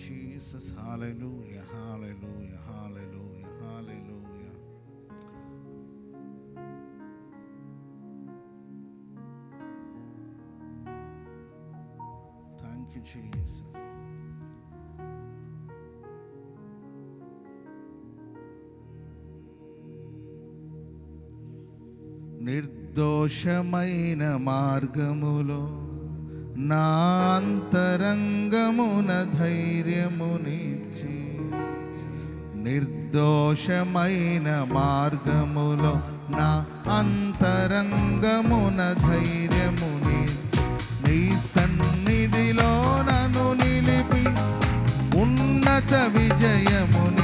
Jesus హాలెలు యహాలెలు యహాలెలు యహాలెలు థ్యాంక్ యూ జీసస్ నిర్దోషమైన మార్గములో నా అంతరంగ మనసున ధైర్యమునిచ్చి నిర్దోషమైన మార్గములో నా అంతరంగమున ధైర్యముని నీ సన్నిధిలో నన్ను నిలిపి ఉన్నత విజయముని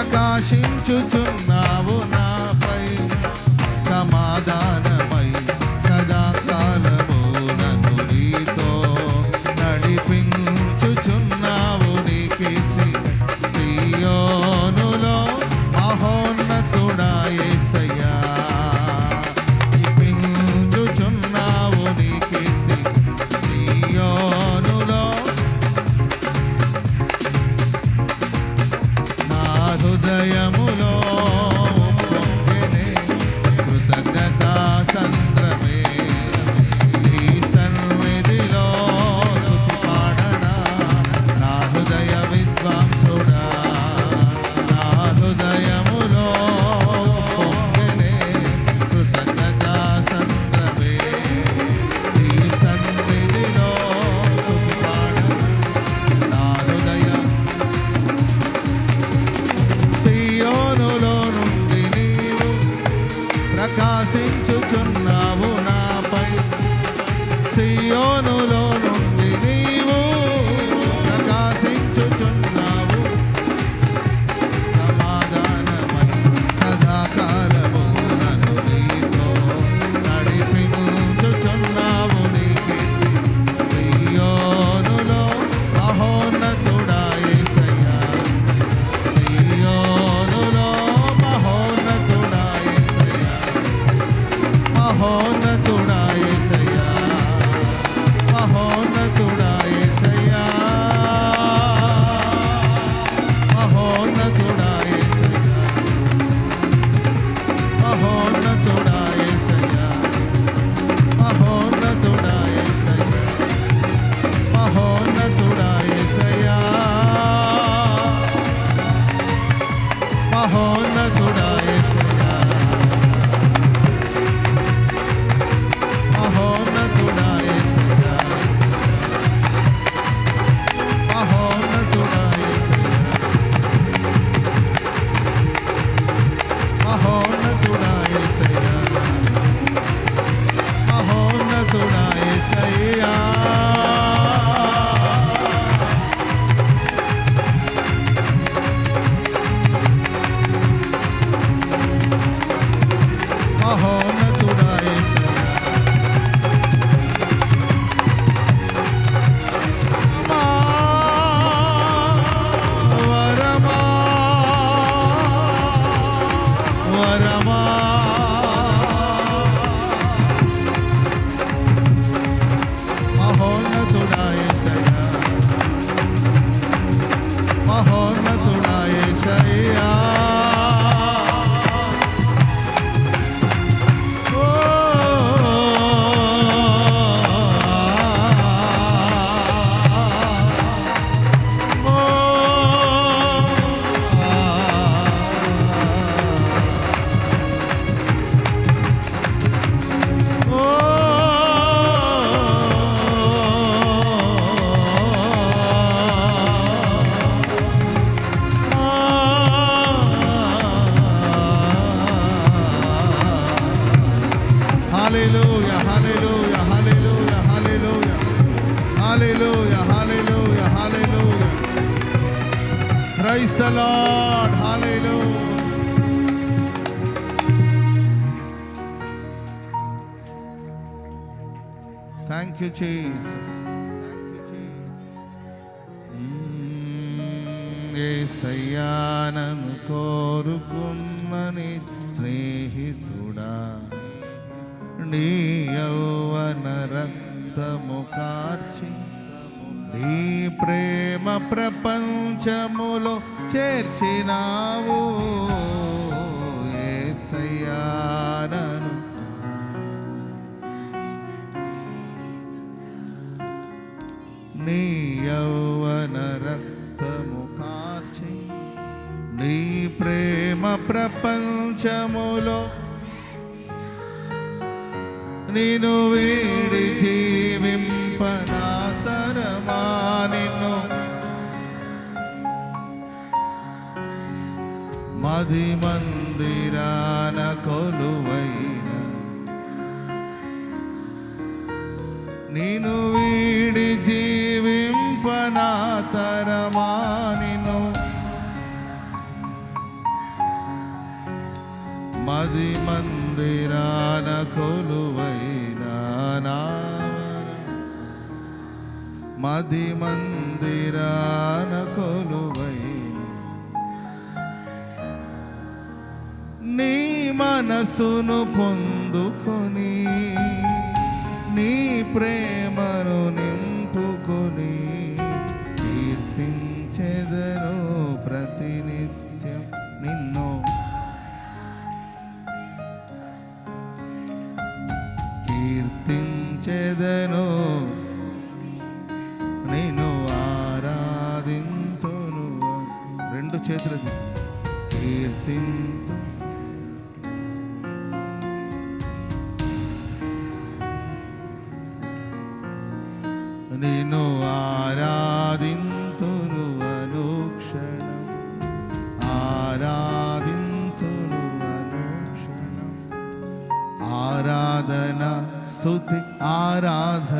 ప్రకాశించుచున్నా. Lord hallelujah thank you Jesus ఏసయ్యానను కోరుకుమ్మని స్నేహితుడా. నీ యౌవన రక్తము కార్చి నీ ప్రేమ ప్రపంచములో చేర్చినావు. ఏసయ్యానను నీ యౌవన రక్తము కాచి నీ ప్రేమ ప్రపంచములో నేను వీడి మది మందిరాన కొలువైన. నేను వీడి జీవింపనా తరమా మది మందిరాన కొలువైన మది మందిరా మనసును పొందుకొని నీ ప్రేమ ఆరాధన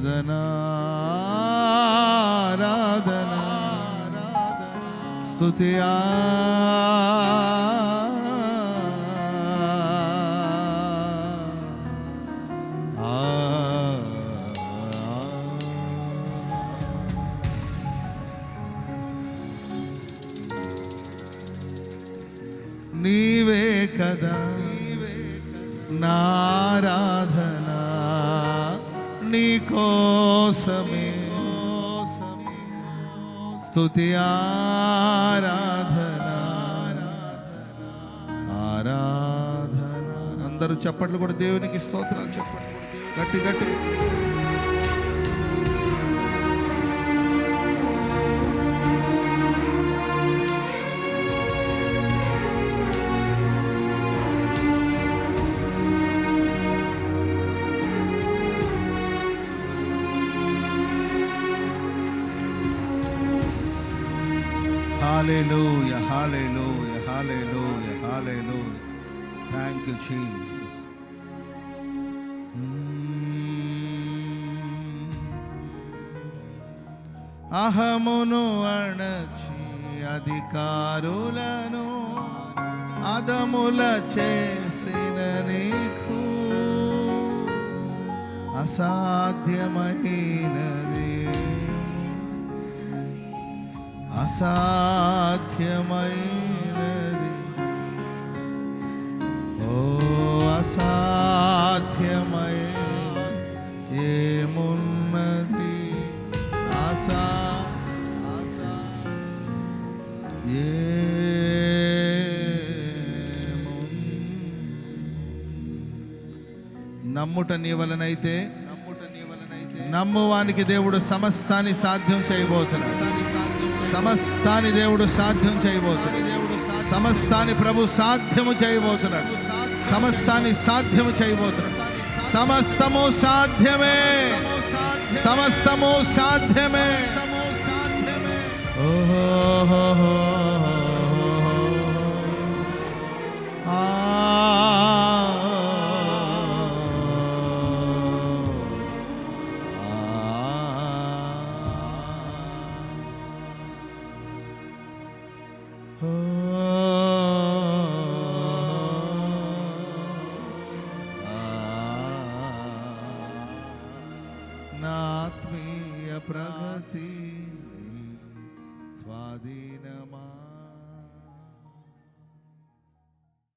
ఆరాధన ఆరాధన స్తుతి నీవే కదా నారాధన నీకోసమే స్తుతి ఆరాధన. ఆరాధన. అందరూ చప్పట్లు కూడా దేవునికి స్తోత్రాలు చెప్పండి గట్టి గట్టి. Hallelujah, hallelujah, hallelujah, hallelujah. Thank you, Jesus. అహమును అణచి అధికారులను అదముల చేసిన నీకు అసాధ్యమైనది అసాధ్యమైనది. ఓ అసాధ్యమై ఏమున్నది? ఆశా ఆశా నమ్ముట నీ వలనైతే నమ్ముట నీ వలనైతే నమ్మువానికి దేవుడు సమస్తాన్ని సాధ్యం చేయబోతున్నాడు. సమస్తాని దేవుడు సాధ్యం చేయబోతున్నాడు. దేవుడు సమస్తాని ప్రభు సాధ్యము చేయబోతున్నాడు. సమస్తాన్ని సాధ్యము చేయబోతున్నాడు. సమస్తము సాధ్యమే. సమస్తము సాధ్యమే. ఓహో.